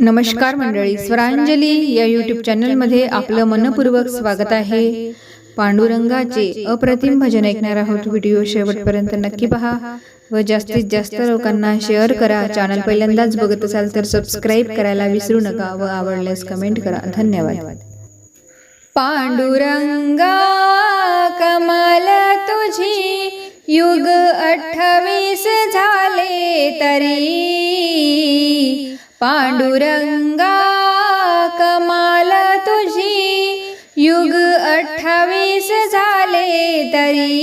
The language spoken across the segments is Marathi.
नमस्कार मंडळी स्वरांजली या यूट्यूब चॅनलमध्ये आपलं मनपूर्वक स्वागत आहे. पांडुरंगाचे अप्रतिम भजन ऐकणार आहोत व्हिडिओ शेवटपर्यंत नक्की पहा व जास्तीत जास्त लोकांना शेअर करा. चॅनल पहिल्यांदाच बघत असाल तर सबस्क्राईब करायला विसरू नका व आवडल्यास कमेंट करा. धन्यवाद. पांडुरंगा कमाल तुझी युग अठ्ठावीस झाले तरी. पांडुरंगा कमाल तुझी. युग अठ्ठावीस झाले तरी.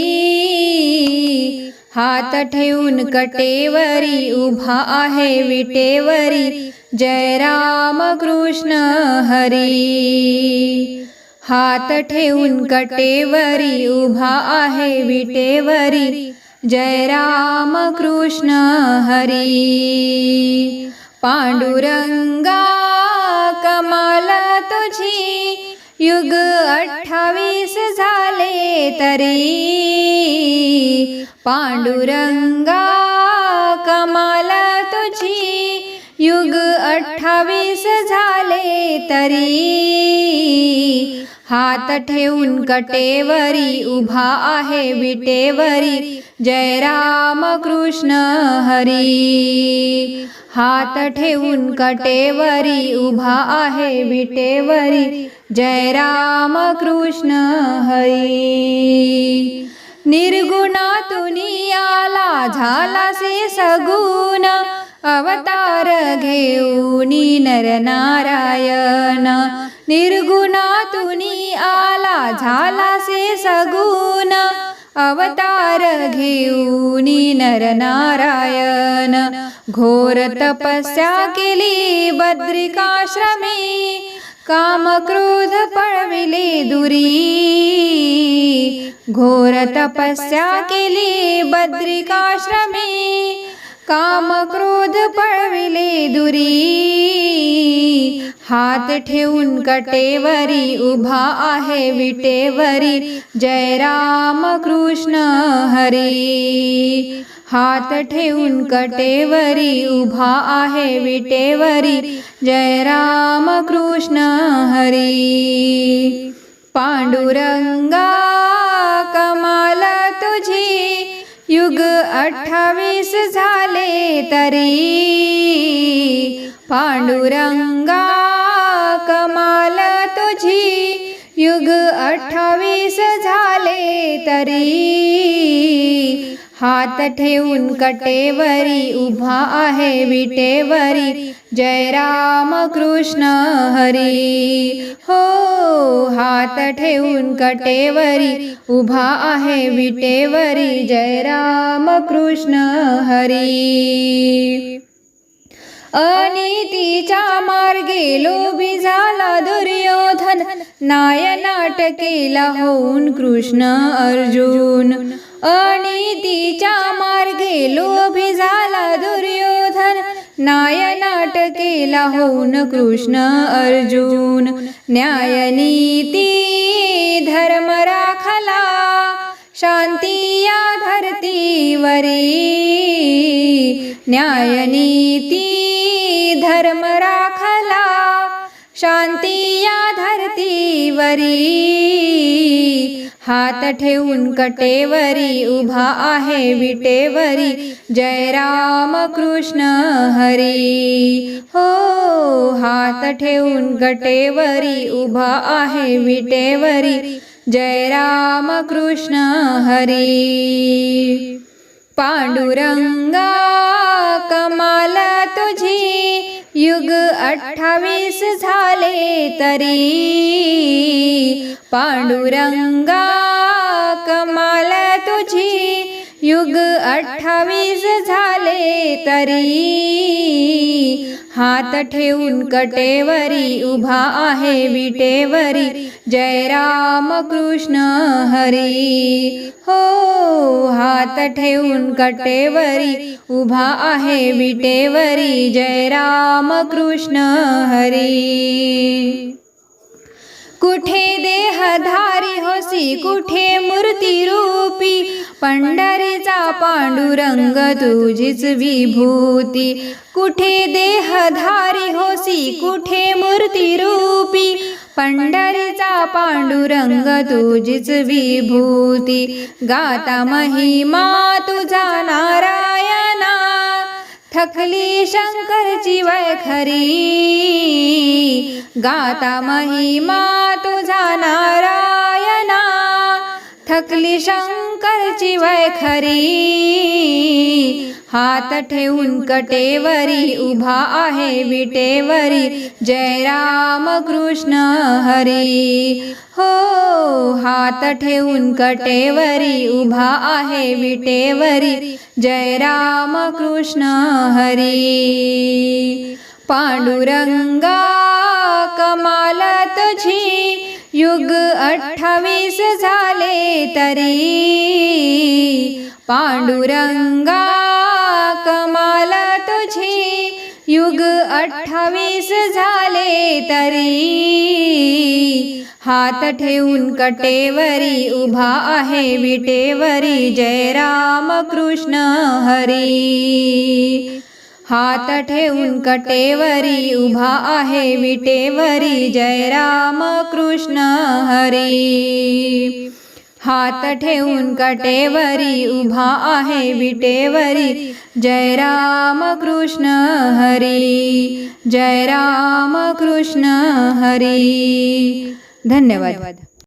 हात ठेवून कटेवरी उभा आहे विटेवरी. जय राम कृष्ण हरी. हात ठेवून कटेवरी उभा आहे विटेवरी. जय राम कृष्ण हरी. पांडुरंगा कमाल तुझी युग अठ्ठावीस झाले तरी. पांडुरंगा कमाल अठ्ठावीस झाले तरी. हात ठेवून कटेवरी उभा आहे विटेवरी. जय राम कृष्ण हरी. हात ठेवून कटेवरी उभा आहे विटेवरी. जय राम कृष्ण हरी. निर्गुणातून आला झाला से सगुण. अवतार घेऊन नरनारायण निर्गुणातून आला झाला से सगुण. अवतार घेऊन नरनारायण घोर तपस्या केली बद्रिकाश्रमी. काम क्रोध पळविले दुरी. घोर तपस्या केली बद्रिकाश्रमी. काम क्रोध पळविले दुरी. हात ठेवून कटेवरी उभा आहे विटेवरी. जय राम कृष्ण हरी. हात ठेवून कटेवरी उभा आहे विटेवरी. जय राम कृष्ण हरी. पांडुरंगा युग अठ्ठावीस झाले तरी पांडुरंगा कमाल तुझी. युग अठ्ठावीस झाले तरी हात ठेवून कटेवरी उभा आहे विटेवरी. जय राम कृष्ण हरी. हो हात ठेवून कटेवरी उभा आहे विटेवरी. जय राम कृष्ण हरी. अनितीच्या मार्गे लोभी झाला दुर्योधन. नायनाट केला होऊन कृष्ण अर्जुन. अनितीच्या मार्गे लोभी झाला दुर्योधन. नायनाट केला होऊन कृष्ण अर्जुन. न्यायनीती धर्म राखला. शांती या धरतीवरी. न्यायनीती धर्म वरी हात ठेवून कटेवरी उभा आहे विटेवरी जय राम कृष्ण हरी. हो हात ठेवून कटेवरी उभा आहे विटेवरी जय राम कृष्ण हरी. पांडुरंगा कमाल तुझी युग अठ्ठावीस झाले तरी पांडुरंगा कमाल तुझी युग अठ्ठावीस झाले तरी हात ठेवून कटेवरी उभा आहे विटेवरी. जय राम कृष्ण हरी. हो हात ठेवून कटेवरी उभा आहे विटेवरी. जय राम कृष्ण हरी. कुठे देहधारी होसी कुठे मूर्ती रूपी पंढरीचा पांडुरंग तुझीच विभूती. कुठे देहधारी होसी कुठे मूर्ती रूपी पंढरीचा पांडुरंग तुझीच विभूती. गाता महिमा तुझा नारायणा. थकली शंकरची वैखरी गाता महिमा तुझा नारायणा. थकली शंकर शंकरची वैखरी हात ठेवून कटेवरी उभा आहे विटेवरी. जय राम कृष्ण हरी. हो हात ठेवून कटेवरी उभा आहे विटेवरी. जय राम कृष्ण हरी. पांडुरंगा कमाल तुझी. युग अठ्ठावीस झाले तरी पांडुरंगा कमाल तुझी. युग अठ्ठावीस झाले तरी हात ठेवून कटेवरी उभा आहे विटेवरी. जय राम कृष्ण हरी. हात ठेवून कटेवरी उभा आहे विटेवरी. जय राम कृष्ण हरी. हात ठेवून कटेवरी उभा आहे विटेवरी. जय राम कृष्ण हरी. जय राम कृष्ण हरी. धन्यवाद.